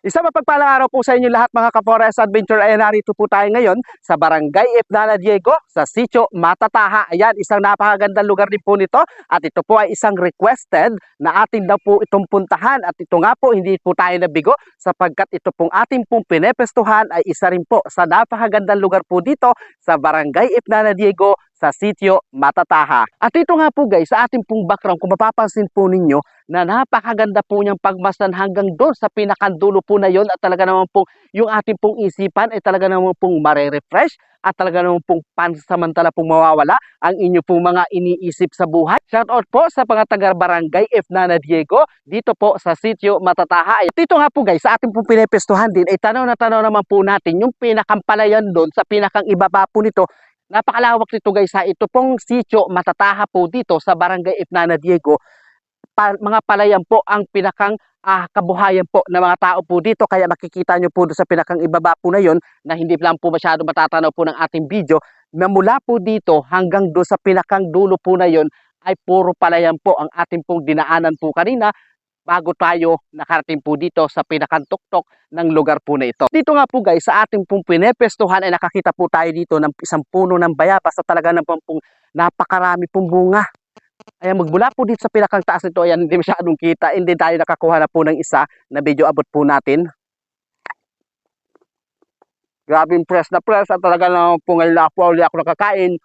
Isang mapagpalang araw po sa inyo lahat mga ka-Forest Adventure. Ayan, narito po tayo ngayon sa Barangay Ipnana Diego sa Sitio Matataha. Ayan, isang napakagandang lugar din po nito at ito po ay isang requested na atin daw po itong puntahan at ito nga po hindi po tayo nabigo sapagkat ito pong ating pong pinepestuhan ay isa rin po sa napakagandang lugar po dito sa Barangay Ipnana Diego sa Sitio Matataha. At ito nga po guys, sa ating pong background, kung mapapansin po ninyo, na napakaganda po niyang pagmasdan hanggang doon sa pinakandulo po na yon at talaga naman po yung ating pong isipan ay talaga naman pong mare-refresh at talaga naman pong pansamantala pong mawawala ang inyo pong mga iniisip sa buhay. Shout out po sa mga taga barangay F. Nana Diego dito po sa sitio Matataha. At Dito nga po guys, sa ating pong pinepestuhan din ay tanaw na tanaw naman po natin yung pinakampalayan doon sa pinakang ibaba po nito Napakalawak nito guys ha. Ito pong sitio matataha po dito sa Barangay Ipnana Diego. Pa, mga palayan po ang pinakang ah, kabuhayan po ng mga tao po dito. Kaya makikita nyo po sa pinakang ibaba po na yon na hindi lang po masyado matatanaw po ng ating video na mula po dito hanggang doon sa pinakang dulo po na yon ay puro palayan po ang ating pong dinaanan po kanina bago tayo nakarating po dito sa pinakantuktok ng lugar po na ito. Dito nga po guys, sa ating pong pinepestuhan ay nakakita po tayo dito ng isang puno ng bayabas at talaga ng pong napakarami pong bunga. Ayan, magmula po dito sa pinakang taas nito, ayan, hindi masyadong kita, hindi tayo nakakuha na po ng isa na video abot po natin. Grabe yung press na press at talaga naman po ngayon na po ako nakakain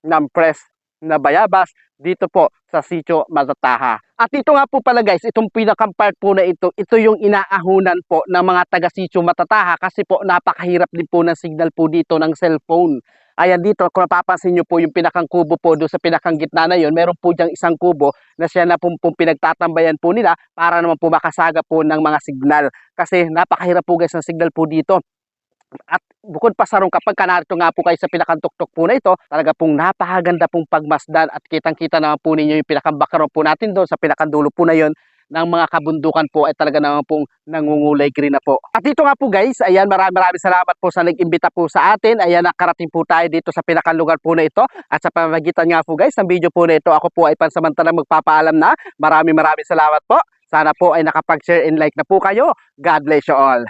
ng press na bayabas dito po sa sitio Matataha. At ito nga po pala guys, itong pinakang part po na ito, ito yung inaahunan po ng mga taga sitio Matataha kasi po napakahirap din po ng signal po dito ng cellphone. Ayan dito, kung napapansin nyo po yung pinakang kubo po doon sa pinakang gitna na yon, meron po diyang isang kubo na siya na po, po pinagtatambayan po nila para naman po makasaga po ng mga signal. Kasi napakahirap po guys ng signal po dito. At bukod pa sa ron, kapag ka narito nga po kayo sa pinakantuktok po na ito, talaga pong napakaganda pong pagmasdan at kitang-kita naman po ninyo yung pinakambakaron po natin doon sa pinakandulo po na yon ng mga kabundukan po ay talaga naman pong nangungulay green na po. At dito nga po guys, ayan maraming maraming salamat po sa nag-imbita po sa atin. Ayan nakarating po tayo dito sa pinakalugar po na ito. At sa pamamagitan nga po guys, ng video po na ito, ako po ay pansamantalang magpapaalam na. Maraming maraming salamat po. Sana po ay nakapag-share and like na po kayo. God bless you all.